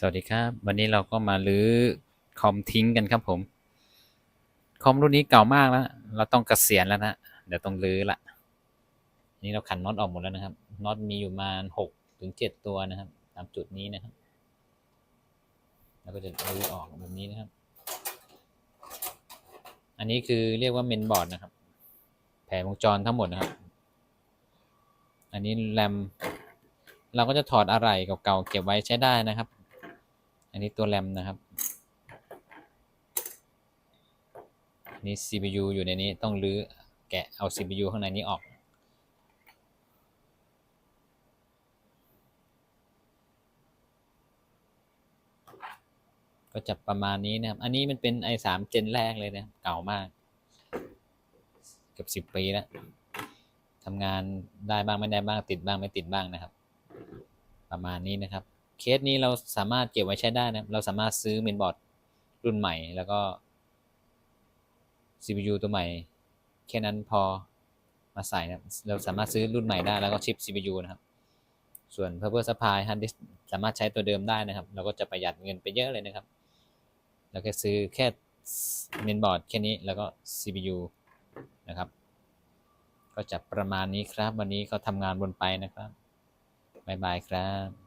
สวัสดีครับ วันนี้เราก็มาลื้อคอมทิ้งกันครับผม คอมรุ่นนี้เก่ามากแล้ว เราต้องเกษียณแล้วนะ เดี๋ยวต้องลื้อละนี่เราขันน็อตออกหมดแล้วนะครับ น็อตมีอยู่ประมาณหกถึงเจ็ดตัวนะครับ ตามจุดนี้นะครับ แล้วก็จะลื้อออกแบบนี้นะครับ อันนี้คือเรียกว่าเมนบอร์ดนะครับ แผงวงจรทั้งหมดนะครับ อันนี้แรม เราก็จะถอดอะไรเก่าๆเก็บไว้ใช้ได้นะครับ อันนี้ตัวแรมนะครับอันนี้ CPU อยู่ในนี้ต้องรื้อแกะเอา CPU ข้างในนี้ออก ก็จะประมาณนี้นะครับ อันนี้มันเป็น i3 เจนแรกเลยนะเก่ามาก เกือบสิบปีแล้วทำงานได้บ้างไม่ได้บ้างติดบ้างไม่ติดบ้างนะครับ ประมาณนี้นะครับ เคสนี้เราสามารถเก็บไว้ใช้ได้นะ เราสามารถซื้อเมนบอร์ดรุ่นใหม่ แล้วก็ CPU ตัวใหม่ แค่นั้นพอมาใส่นะ เราสามารถซื้อรุ่นใหม่ได้ แล้วก็ชิป CPU นะครับ ส่วน power supply hard disk สามารถใช้ตัวเดิมได้นะครับ เราก็จะประหยัดเงินไปเยอะเลยนะครับ เราแค่ซื้อแค่เมนบอร์ดแค่นี้ แล้วก็ CPU นะครับ ก็จะประมาณนี้ครับ วันนี้เขาทำงานบนไปนะครับ บ๊ายบายครับ